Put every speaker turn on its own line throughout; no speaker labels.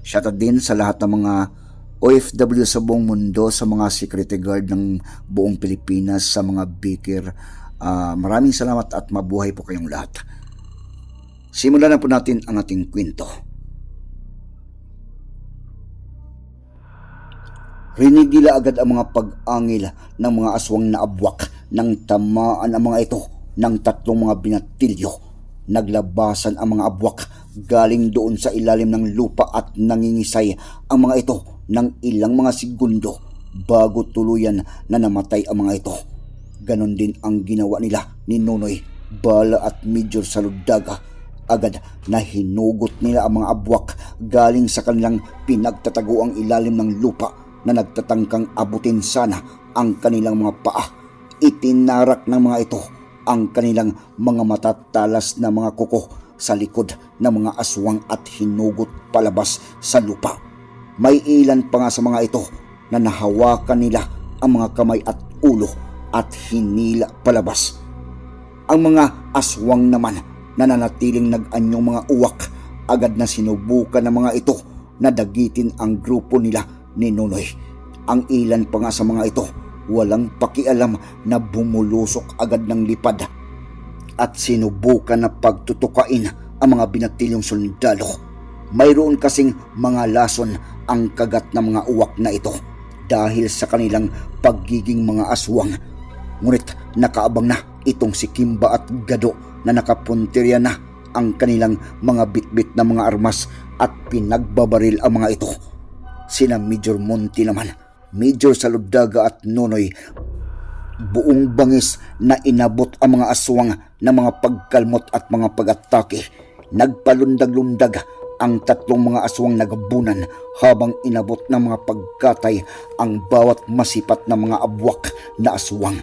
Shoutout din sa lahat ng mga OFW sa buong mundo, sa mga security guard ng buong Pilipinas, sa mga baker. Ah, maraming salamat at mabuhay po kayong lahat. Simulan na po natin ang ating kwento. Rinigila agad ang mga pag-angil ng mga aswang na abwak ng tamaan ang mga ito ng tatlong mga binatilyo. Naglabasan ang mga abwak galing doon sa ilalim ng lupa at nangingisay ang mga ito ng ilang mga segundo bago tuluyan na namatay ang mga ito. Ganon din ang ginawa nila ni Nonoy, Bala at Major Saludaga agad na hinugot nila ang mga abwak galing sa kanilang pinagtataguang ilalim ng lupa na nagtatangkang abutin sana ang kanilang mga paa. Itinarak ng mga ito ang kanilang mga matatalas na mga kuko sa likod ng mga aswang at hinugot palabas sa lupa. May ilan pa nga sa mga ito na nahawakan nila ang mga kamay at ulo at hinila palabas. Ang mga aswang naman nananatiling nag-anyong mga uwak agad na sinubukan ng mga ito na dagitin ang grupo nila ni Nonoy. Ang ilan pa nga sa mga ito walang pakialam na bumulusok agad ng lipad at sinubukan na pagtutukain ang mga binatilyong sundalo. Mayroon kasing mga lason ang kagat ng mga uwak na ito dahil sa kanilang pagiging mga aswang. Ngunit nakaabang na itong si Kimba at Gado na nakapuntirya na ang kanilang mga bitbit na mga armas at pinagbabaril ang mga ito. Sina Major Monty naman, Major Saludaga at Nonoy buong bangis na inabot ang mga aswang na mga pagkalmot at mga pag-atake. Nagpalundag-lundag ang tatlong mga aswang nagabunan habang inabot ng mga pagkatay ang bawat masipat na mga abwak na aswang.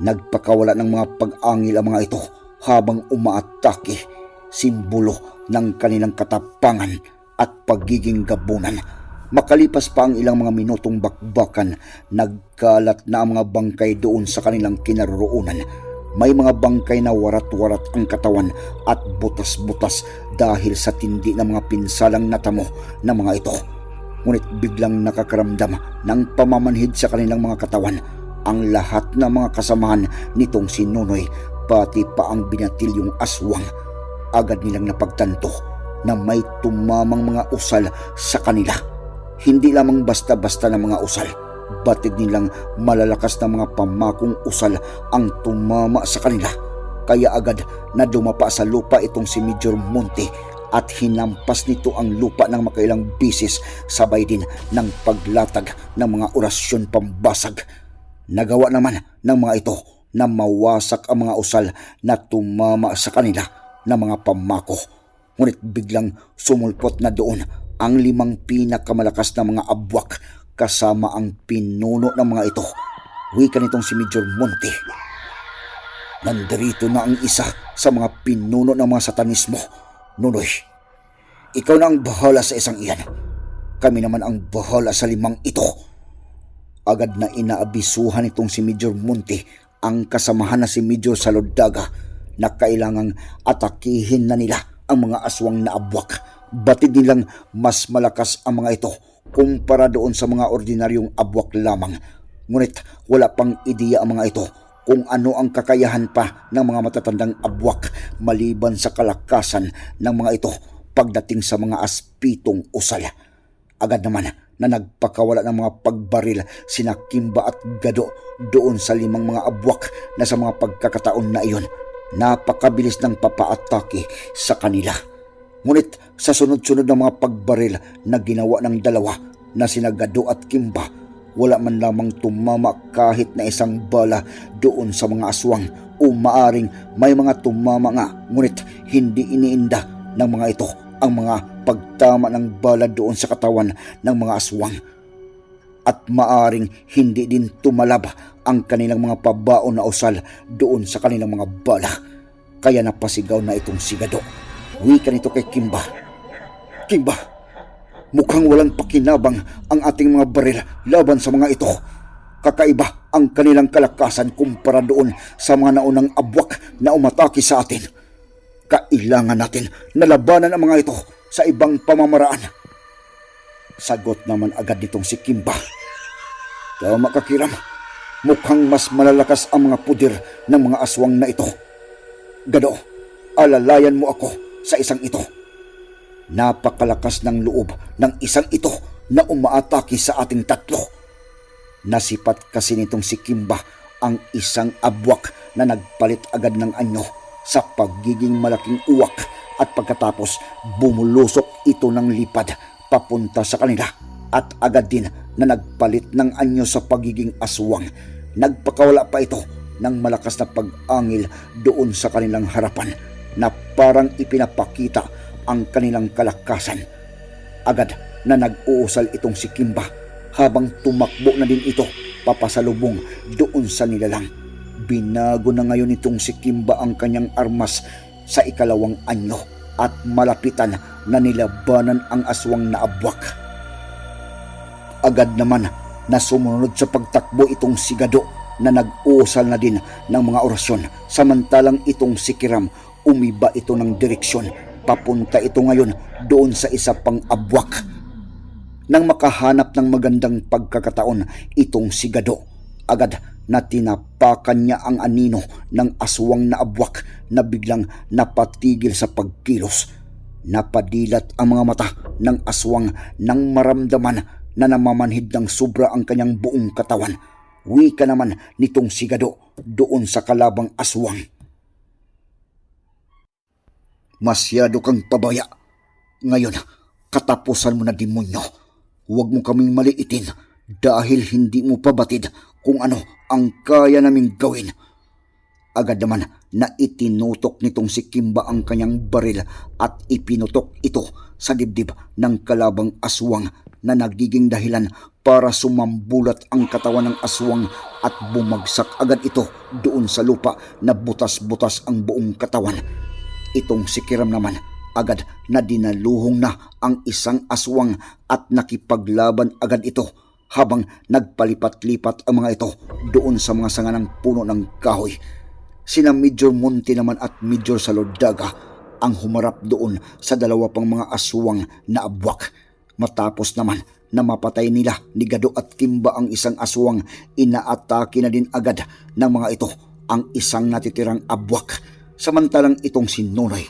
Nagpakawala ng mga pag-angil ang mga ito habang umaatake, simbolo ng kanilang katapangan at pagiging gabunan. Makalipas pa ang ilang mga minutong bakbakan, nagkalat na ang mga bangkay doon sa kanilang kinaroroonan. May mga bangkay na warat-warat ang katawan at butas-butas dahil sa tindi ng mga pinsalang natamo ng mga ito. Ngunit biglang nakakaramdam ng pamamanhid sa kanilang mga katawan ang lahat ng mga kasamahan nitong si Nonoy pati pa ang binatilyong aswang. Agad nilang napagtanto na may tumamang mga usal sa kanila hindi lamang basta-basta na mga usal. Batid nilang malalakas na mga pamakong usal ang tumama sa kanila. Kaya agad na dumapa sa lupa itong si Major Monte at hinampas nito ang lupa ng makailang bisis sabay din ng paglatag ng mga orasyon pambasag. Nagawa naman ng mga ito na mawasak ang mga usal na tumama sa kanila ng mga pamako. Ngunit biglang sumulpot na doon ang limang pinakamalakas na mga abwak kasama ang pinuno ng mga ito. Wika nitong si Major Monte. Nandarito na ang isa sa mga pinuno ng mga satanismo. Nunoy, ikaw na ang bahala sa isang iyan. Kami naman ang bahala sa limang ito. Agad na inaabisuhan itong si Major Monte ang kasamahan na si Major Salodaga na kailangang atakihin na nila ang mga aswang na abwak batid nilang mas malakas ang mga ito kumpara doon sa mga ordinaryong abwak lamang. Ngunit wala pang ideya ang mga ito kung ano ang kakayahan pa ng mga matatandang abwak maliban sa kalakasan ng mga ito pagdating sa mga aspitong usal. Agad naman na nagpakawala ng mga pagbaril sina Kimba at Gado doon sa limang mga abwak na sa mga pagkakataon na iyon napakabilis ng papaatake sa kanila. Ngunit sa sunod-sunod na mga pagbaril na ginawa ng dalawa na sina Gado at Kimba, wala man lamang tumama kahit na isang bala doon sa mga aswang o maaring may mga tumama nga ngunit hindi iniinda ng mga ito ang mga pagtama ng bala doon sa katawan ng mga aswang. At maaring hindi din tumalab ang kanilang mga pabaon na usal doon sa kanilang mga bala. Kaya napasigaw na itong sigado. Wika nito kay Kimba. Kimba, mukhang walang pakinabang ang ating mga baril laban sa mga ito. Kakaiba ang kanilang kalakasan kumpara doon sa mga naunang abwak na umatake sa atin. Kailangan natin na labanan ang mga ito sa ibang pamamaraan. Sagot naman agad nitong si Kimba. Tama ka. Mukhang mas malalakas ang mga pudir ng mga aswang na ito. Gado, alalayan mo ako sa isang ito. Napakalakas ng loob ng isang ito na umaatake sa ating tatlo. Nasipat kasi nitong si Kimba ang isang abwak na nagpalit agad ng anyo sa pagiging malaking uwak at pagkatapos bumulusok ito ng lipad papunta sa kanila at agad din na nagpalit ng anyo sa pagiging aswang. Nagpakawala pa ito ng malakas na pag-angil doon sa kanilang harapan na parang ipinapakita ang kanilang kalakasan. Agad na nag-uusal itong si Kimba habang tumakbo na din ito papasalubong doon sa nilalang. Binago na ngayon itong si Kimba ang kanyang armas sa ikalawang anyo at malapitan na nilabanan ang aswang na abwak. Agad naman na sumunod sa pagtakbo itong sigado na nag-uusal na din ng mga orasyon samantalang itong si Kiram umiba ito ng direksyon papunta ito ngayon doon sa isa pang abwak nang makahanap ng magandang pagkakataon itong sigado. Agad na tinapakan niya ang anino ng aswang na abwak na biglang napatigil sa pagkilos. Napadilat ang mga mata ng aswang nang maramdaman na namamanhid ng sobra ang kanyang buong katawan. Wika naman nitong sigado doon sa kalabang aswang. Masyado kang pabaya. Ngayon, katapusan mo na demonyo. Huwag mo kaming maliitin dahil hindi mo pabatid kung ano ang kaya naming gawin. Agad naman na itinutok nitong si Kimba ang kanyang baril at ipinutok ito sa dibdib ng kalabang aswang na nagiging dahilan para sumambulat ang katawan ng aswang at bumagsak agad ito doon sa lupa na butas-butas ang buong katawan. Itong si Kiram naman agad na dinaluhong na ang isang aswang at nakipaglaban agad ito habang nagpalipat-lipat ang mga ito doon sa mga sanga ng puno ng kahoy. Sina Major Monte naman at Major Salordaga ang humarap doon sa dalawa pang mga aswang na abwak. Matapos naman na mapatay nila ni Gado at Kimba ang isang aswang, inaatake na din agad ng mga ito ang isang natitirang abwak. Samantalang itong si Nonoy,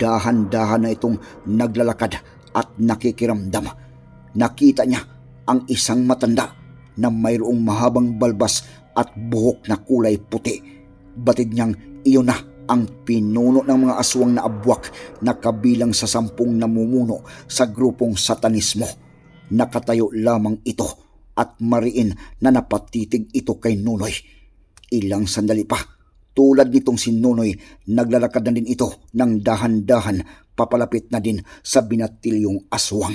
dahan-dahan na itong naglalakad at nakikiramdam. Nakita niya ang isang matanda na mayroong mahabang balbas at buhok na kulay puti. Batid niyang iyon na ang pinuno ng mga aswang na abwak na kabilang sa sampung namumuno sa grupong satanismo. Nakatayo lamang ito at mariin na napatitig ito kay Nunoy. Ilang sandali pa, tulad nitong si Nunoy, naglalakad na din ito ng dahan-dahan papalapit na din sa binatilyong aswang.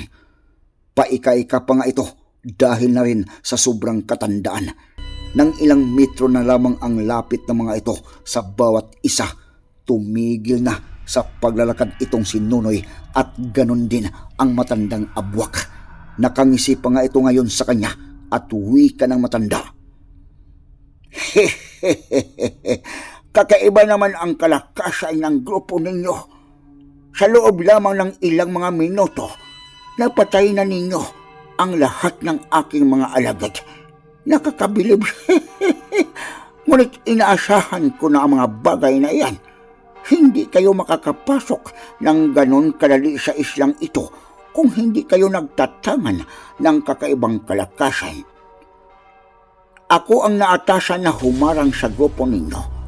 Paika-ika pa nga ito dahil na rin sa sobrang katandaan nang ilang metro na lamang ang lapit ng mga ito sa bawat isa. Tumigil na sa paglalakad itong si Nunoy at ganon din ang matandang abwak. Nakangisi pa nga ito ngayon sa kanya at uwi ka ng matanda. Kakaiba naman ang kalakasan ng grupo ninyo. Sa loob lamang ng ilang mga minuto, napatay na ninyo ang lahat ng aking mga alagad Nakakabilib. Ngunit inaasahan ko na ang mga bagay na iyan. Hindi kayo makakapasok ng ganon kadali sa islang ito kung hindi kayo nagtatangan ng kakaibang kalakasan. Ako ang naatasan na humarang sa grupo ninyo,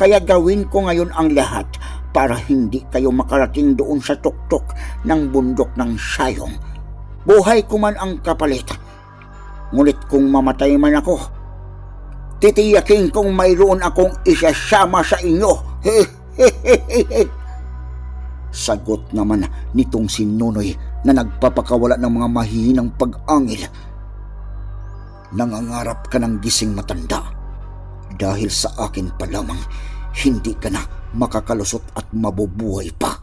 kaya gawin ko ngayon ang lahat para hindi kayo makarating doon sa tuktok ng bundok ng sayong. Buhay ko man ang kapalit, Ngunit kung mamatay man ako, titiyakin kong mayroon akong isasama sa inyo. Sagot naman nitong si Nunoy na nagpapakawala ng mga mahihinang pag-angil. Nangangarap ka ng gising matanda. Dahil sa akin pa lamang, hindi ka na makakalusot at mabubuhay pa.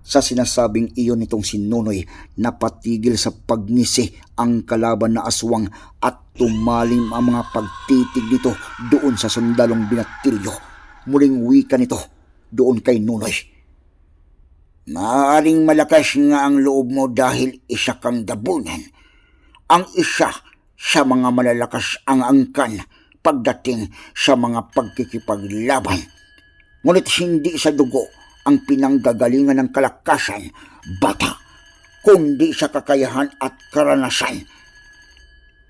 Sa sinasabing iyon nitong si Nunoy, napatigil sa pagngisi ang kalaban na aswang at tumalim ang mga pagtitig nito doon sa sundalong binatilyo. Muling wika nito doon kay Nunoy. Maaring malakas nga ang loob mo dahil isa kang dabunan. Ang isa sa mga malalakas ang angkan pagdating sa mga pagkikipaglaban. Ngunit hindi sa dugo ang pinanggagalingan ng kalakasan, bata, kundi sa kakayahan at karanasan.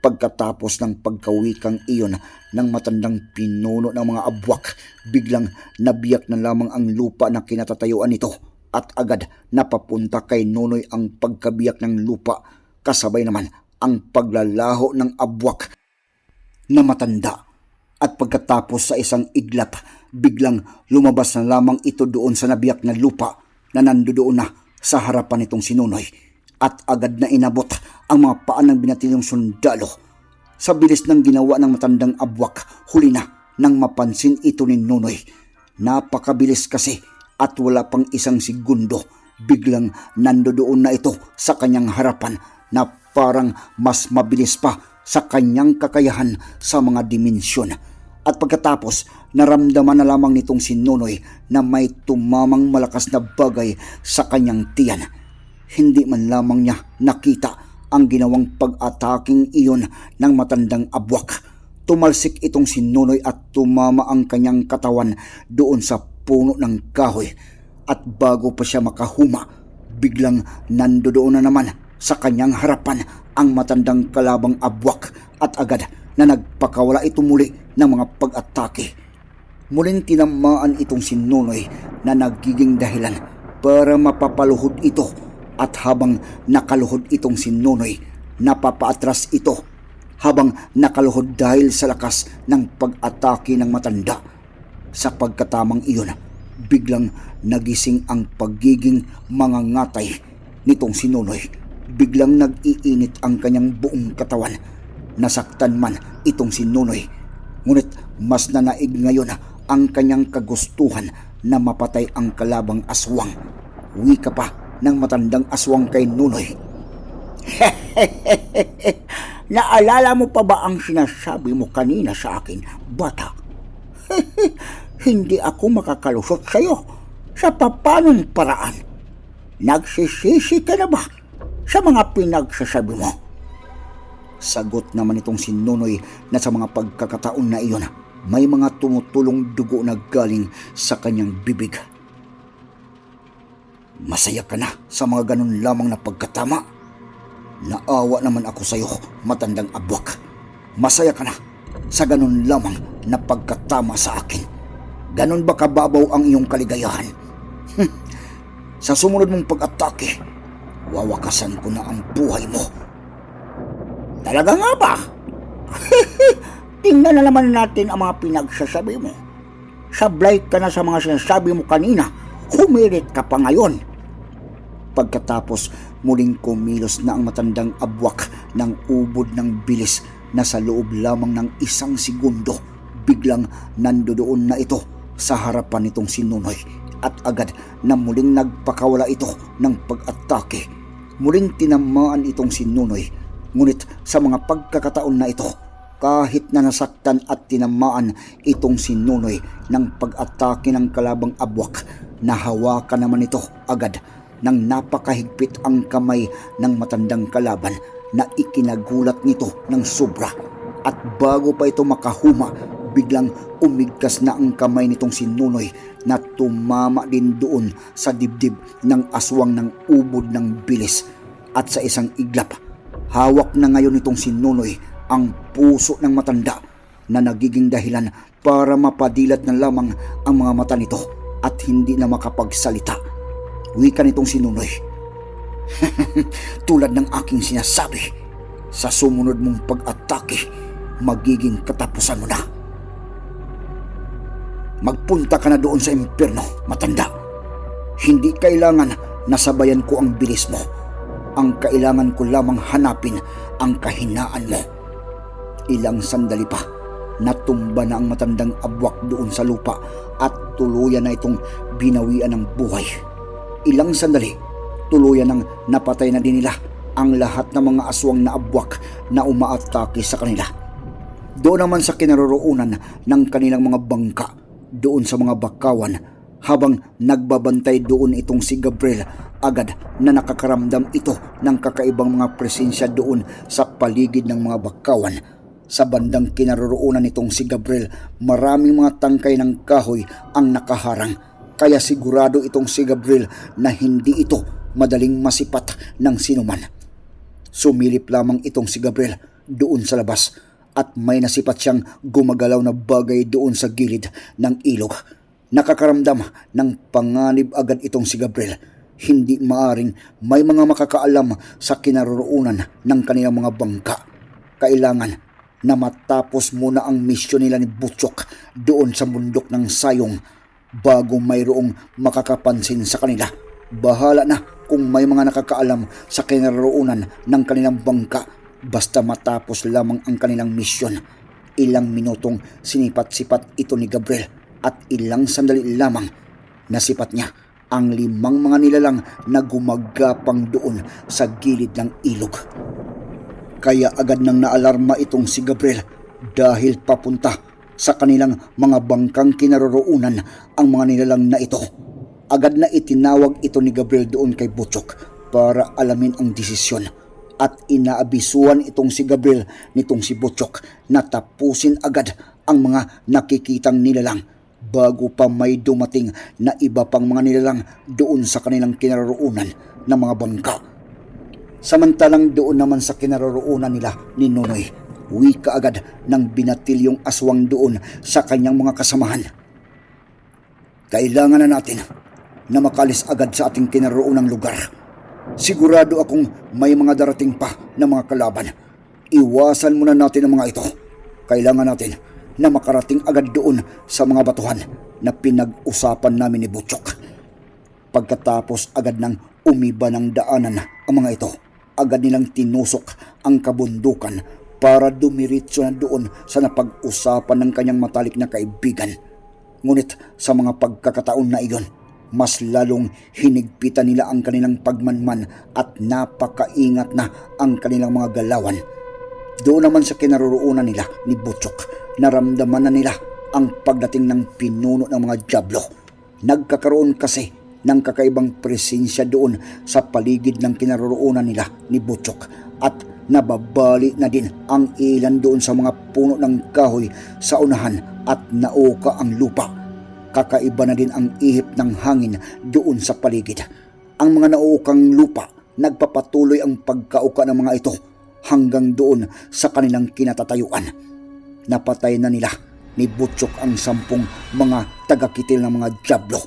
Pagkatapos ng pagkawikang iyon ng matandang pinuno ng mga abwak, biglang nabiyak na lamang ang lupa na kinatatayuan nito at agad napapunta kay Nunoy ang pagkabiyak ng lupa kasabay naman ang paglalaho ng abwak na matanda at pagkatapos sa isang iglap, biglang lumabas na lamang ito doon sa nabiyak na lupa na nandoon na sa harapan nitong sinunoy at agad na inabot ang mga paan ng binatilyong sundalo. Sa bilis ng ginawa ng matandang abwak, huli na nang mapansin ito ni Nunoy. Napakabilis kasi at wala pang isang segundo, biglang nandoon na ito sa kanyang harapan na parang mas mabilis pa sa kanyang kakayahan sa mga dimensyon. At pagkatapos, naramdaman na lamang nitong si Nunoy na may tumamang malakas na bagay sa kanyang tiyan. Hindi man lamang niya nakita ang ginawang pag-ataking iyon ng matandang abwak. Tumalsik itong si Nunoy at tumama ang kanyang katawan doon sa puno ng kahoy. At bago pa siya makahuma, biglang nandoon na naman sa kanyang harapan ang matandang kalabang abwak at agad na nagpakawala ito muli ng mga pag-atake. Muling tinamaan itong si Nunoy na nagiging dahilan para mapapaluhod ito at habang nakaluhod itong si Nunoy, napapaatras ito habang nakaluhod dahil sa lakas ng pag-atake ng matanda. Sa pagkatamang iyon, biglang nagising ang pagiging mangangatay nitong si Nunoy. Biglang nag-iinit ang kanyang buong katawan. Nasaktan man itong si Nunoy. Ngunit mas nanaig ngayon ang kanyang kagustuhan na mapatay ang kalabang aswang. Wika pa ng matandang aswang kay Nunoy. Naalala mo pa ba ang sinasabi mo kanina sa akin, bata? Hindi ako makakalusot sa iyo sa papanong paraan. Nagsisisi ka na ba sa mga pinagsasabi mo? Sagot naman itong si Nunoy na sa mga pagkakataon na iyon, may mga tumutulong dugo na galing sa kanyang bibig. Masaya ka na sa mga ganun lamang na pagkatama. Naawa naman ako sa iyo, matandang abwak. Masaya ka na sa ganun lamang na pagkatama sa akin. Ganon ba kababaw ang iyong kaligayahan? Hmm. Sa sumunod mong pag-atake, wawakasan ko na ang buhay mo. Talaga nga ba? Tingnan na naman natin ang mga pinagsasabi mo. Sablay ka na sa mga sinasabi mo kanina. Humirit ka pa ngayon. Pagkatapos, muling kumilos na ang matandang abwak ng ubod ng bilis na sa loob lamang ng isang segundo, biglang nandoon na ito sa harapan nitong si Nunoy at agad na muling nagpakawala ito ng pag-atake. Muling tinamaan itong si Nunoy, ngunit sa mga pagkakataon na ito, kahit na nasaktan at tinamaan itong si Nunoy ng pag-atake ng kalabang abwak, nahawakan naman ito agad nang napakahigpit ang kamay ng matandang kalaban na ikinagulat nito ng sobra. At bago pa ito makahuma, biglang umigkas na ang kamay nitong si Nunoy na tumama din doon sa dibdib ng aswang ng ubod ng bilis. At sa isang iglap, hawak na ngayon nitong si Nunoy ang puso ng matanda na nagiging dahilan para mapadilat na lamang ang mga mata nito at hindi na makapagsalita wika nitong sinunoy. Tulad ng aking sinasabi, sa sumunod mong pag-atake, magiging katapusan mo na. Magpunta ka na doon sa impyerno, matanda. Hindi kailangan nasabayan ko ang bilis mo. Ang kailangan ko lamang hanapin ang kahinaan mo. Ilang sandali pa, natumba na ang matandang abwak doon sa lupa at tuluyan na itong binawian ng buhay. Ilang sandali, tuluyan nang napatay na din nila ang lahat ng mga aswang na abwak na umaatake sa kanila. Doon naman sa kinaroroonan ng kanilang mga bangka, doon sa mga bakawan, habang nagbabantay doon itong si Gabriel, agad na nakakaramdam ito ng kakaibang mga presensya doon sa paligid ng mga bakawan. Sa bandang kinaroroonan nitong si Gabriel, maraming mga tangkay ng kahoy ang nakaharang. Kaya sigurado itong si Gabriel na hindi ito madaling masipat ng sinuman. Sumilip lamang itong si Gabriel doon sa labas at may nasipat siyang gumagalaw na bagay doon sa gilid ng ilog. Nakakaramdam ng panganib agad itong si Gabriel. Hindi maaring may mga makakaalam sa kinaroroonan ng kanilang mga bangka. Kailangan na matapos muna ang misyon nila ni Butchok doon sa bundok ng Sayong bago mayroong makakapansin sa kanila. Bahala na kung may mga nakakaalam sa kinaroroonan ng kanilang bangka basta matapos lamang ang kanilang misyon. Ilang minutong sinipat-sipat ito ni Gabriel at ilang sandali lamang nasipat niya ang limang mga nilalang na gumagapang doon sa gilid ng ilog. Kaya agad nang naalarma itong si Gabriel dahil papunta sa kanilang mga bangkang kinaroroonan ang mga nilalang na ito. Agad na itinawag ito ni Gabriel doon kay Butchok para alamin ang desisyon at inaabisuan itong si Gabriel nitong si Butchok na tapusin agad ang mga nakikitang nilalang bago pa may dumating na iba pang mga nilalang doon sa kanilang kinaroroonan ng mga bangka. Samantalang doon naman sa kinaroroonan nila ni Nonoy, wika agad ng binatilyong aswang doon sa kanyang mga kasamahan. Kailangan na natin na makalis agad sa ating kinaroroonang lugar. Sigurado akong may mga darating pa na mga kalaban. Iwasan muna natin ang mga ito. Kailangan natin na makarating agad doon sa mga batuhan na pinag-usapan namin ni Butchok. Pagkatapos agad ng umiba ng daanan ang mga ito, agad nilang tinusok ang kabundukan para dumiritso na doon sa napag-usapan ng kanyang matalik na kaibigan. Ngunit sa mga pagkakataon na iyon, mas lalong hinigpitan nila ang kanilang pagmanman at napakaingat na ang kanilang mga galawan. Doon naman sa kinaroroonan nila ni Butchok, naramdaman na nila ang pagdating ng pinuno ng mga Diablo. Nagkakaroon kasi ng kakaibang presensya doon sa paligid ng kinaroroonan nila ni Butchok at nababali na din ang ilan doon sa mga puno ng kahoy sa unahan at nauka ang lupa kakaiba na din ang ihip ng hangin doon sa paligid. Ang mga nauukang lupa, nagpapatuloy ang pagkauka ng mga ito hanggang doon sa kanilang kinatatayuan. Napatay na nila ni Butchok ang sampung mga tagakitil ng mga Diablo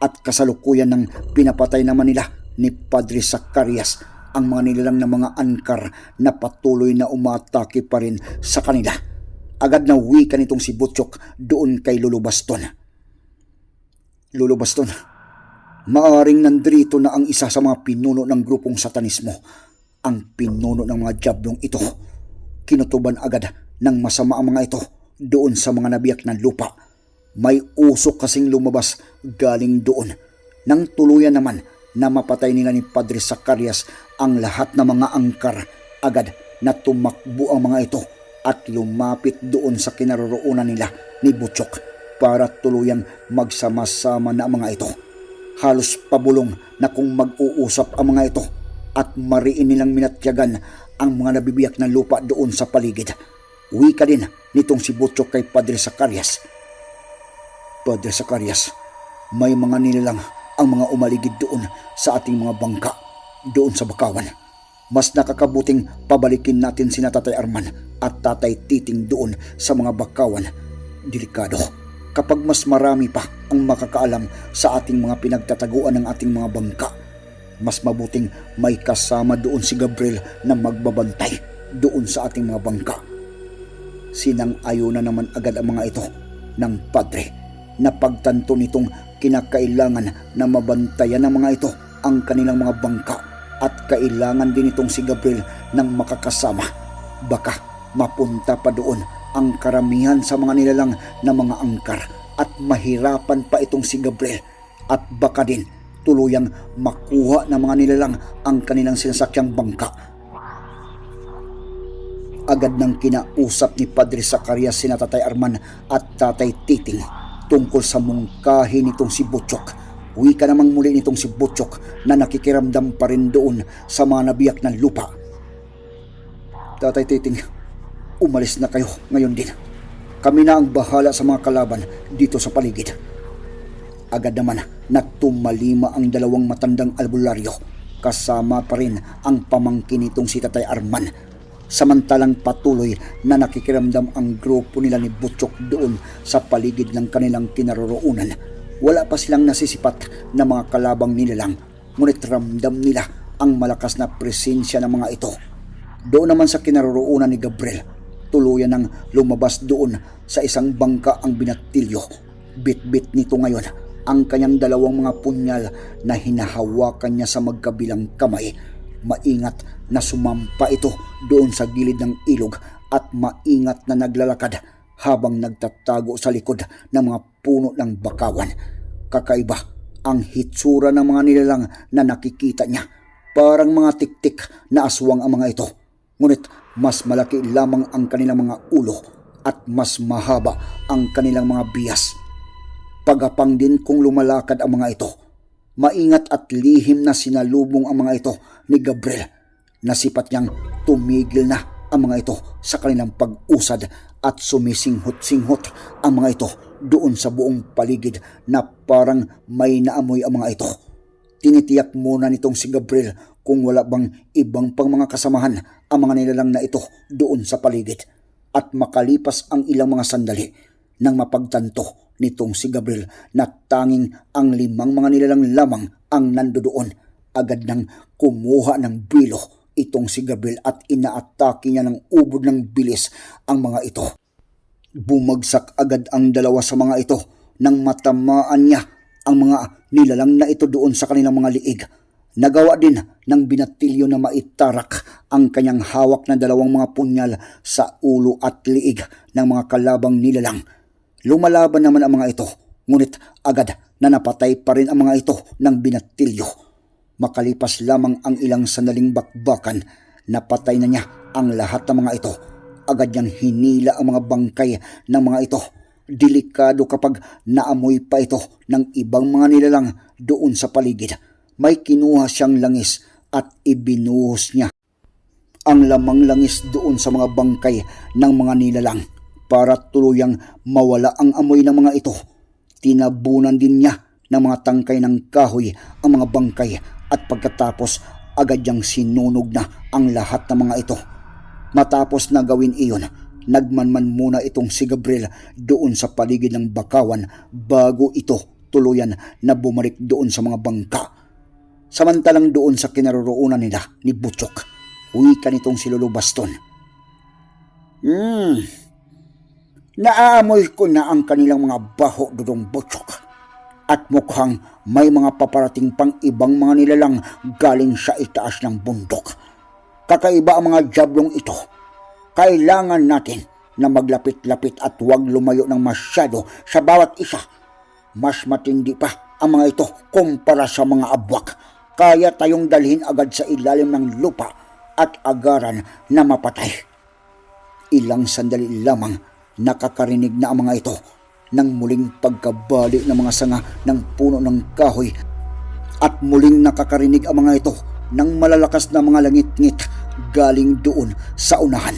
at kasalukuyan ng pinapatay naman nila ni Padre Zacarias ang mga nilalang na mga angkar na patuloy na umatake pa rin sa kanila. Agad na wika nitong si Butchok doon kay Lolo Baston. Lolo Baston, maaring nandrito na ang isa sa mga pinuno ng grupong satanismo. Ang pinuno ng mga jablong ito. Kinutuban agad ng masama ang mga ito doon sa mga nabiyak ng lupa. May usok kasing lumabas galing doon. Nang tuluyan naman na mapatay nila ni Padre Zacarias ang lahat ng mga angkar, agad na tumakbo ang mga ito at lumapit doon sa kinaroroonan nila ni Butchok para tuluyang magsama-sama na ang mga ito. Halos pabulong na kung mag-uusap ang mga ito at mariin nilang minatyagan ang mga nabibiyak na lupa doon sa paligid. Wika din nitong si Butchok kay Padre Zacarias. Padre Zacarias, may mga nilalang ang mga umaligid doon sa ating mga bangka, doon sa Bakawan. Mas nakakabuting pabalikin natin si Tatay Arman at Tatay Titing doon sa mga Bakawan. Delikado kapag mas marami pa ang makakaalam sa ating mga pinagtataguan ng ating mga bangka. Mas mabuting may kasama doon si Gabriel na magbabantay doon sa ating mga bangka. Sinang ayo na naman agad ang mga ito ng padre na pagtanto nitong kinakailangan na mabantayan ng mga ito ang kanilang mga bangka at kailangan din itong si Gabriel ng makakasama. Baka mapunta pa doon ang karamihan sa mga nilalang na mga angkar at mahirapan pa itong si Gabriel at baka din tuluyang makuha ng mga nilalang ang kanilang sinasakyang bangka agad nang kinausap ni Padre Zacarias sina Tatay Arman at Tatay Titing tungkol sa mungkahi nitong si Butchok. Uwi ka namang muli nitong si Butchok na nakikiramdam pa rin doon sa mga nabiyak ng lupa. Tatay Titing, umalis na kayo ngayon din. Kami na ang bahala sa mga kalaban dito sa paligid. Agad naman na tumalima ang dalawang matandang albularyo. Kasama pa rin ang pamangkin nitong si Tatay Arman samantalang patuloy na nakikiramdam ang grupo nila ni Butchok doon sa paligid ng kanilang kinaroroonan. Wala pa silang nasisipat na mga kalabang nilalang, ngunit ramdam nila ang malakas na presensya ng mga ito. Doon naman sa kinaroroonan ni Gabriel, tuluyan nang lumabas doon sa isang bangka ang binatilyo. Bit-bit nito ngayon ang kanyang dalawang mga punyal na hinahawakan niya sa magkabilang kamay maingat na sumampa ito doon sa gilid ng ilog at maingat na naglalakad habang nagtatago sa likod ng mga puno ng bakawan. Kakaiba ang hitsura ng mga nilalang na nakikita niya. Parang mga tiktik na aswang ang mga ito. Ngunit mas malaki lamang ang kanilang mga ulo at mas mahaba ang kanilang mga bias. Pagapang din kung lumalakad ang mga ito maingat at lihim na sinalubong ang mga ito ni Gabriel. Nasipat niyang tumigil na ang mga ito sa kanilang pag-usad at sumisinghot-singhot ang mga ito doon sa buong paligid na parang may naamoy ang mga ito. Tinitiyak muna nitong si Gabriel kung wala bang ibang pang mga kasamahan ang mga nilalang na ito doon sa paligid. At makalipas ang ilang mga sandali nang mapagtanto nitong si Gabriel na tanging ang limang mga nilalang lamang ang nandoon. Agad nang kumuha ng bilo itong si Gabriel at inaatake niya ng ubod ng bilis ang mga ito. Bumagsak agad ang dalawa sa mga ito nang matamaan niya ang mga nilalang na ito doon sa kanilang mga liig. Nagawa din ng binatilyo na maitarak ang kanyang hawak na dalawang mga punyal sa ulo at liig ng mga kalabang nilalang. Lumalaban naman ang mga ito, ngunit agad na napatay pa rin ang mga ito ng binatilyo. Makalipas lamang ang ilang sandaling bakbakan, napatay na niya ang lahat ng mga ito. Agad niyang hinila ang mga bangkay ng mga ito. Delikado kapag naamoy pa ito ng ibang mga nilalang doon sa paligid. May kinuha siyang langis at ibinuhos niya ang lamang langis doon sa mga bangkay ng mga nilalang para tuluyang mawala ang amoy ng mga ito. Tinabunan din niya ng mga tangkay ng kahoy ang mga bangkay at pagkatapos agad niyang sinunog na ang lahat ng mga ito. Matapos na gawin iyon, nagmanman muna itong si Gabriel doon sa paligid ng bakawan bago ito tuluyan na bumalik doon sa mga bangka. Samantalang doon sa kinaroroonan nila ni Butchok, wika nitong si Lolo Baston. Hmm, Naaamoy ko na ang kanilang mga baho dudong butchok. At mukhang may mga paparating pang ibang mga nilalang galing sa itaas ng bundok. Kakaiba ang mga jablong ito. Kailangan natin na maglapit-lapit at huwag lumayo ng masyado sa bawat isa. Mas matindi pa ang mga ito kumpara sa mga abwak. Kaya tayong dalhin agad sa ilalim ng lupa at agaran na mapatay. Ilang sandali lamang nakakarinig na ang mga ito ng muling pagkabali ng mga sanga ng puno ng kahoy at muling nakakarinig ang mga ito ng malalakas na mga langit-ngit galing doon sa unahan.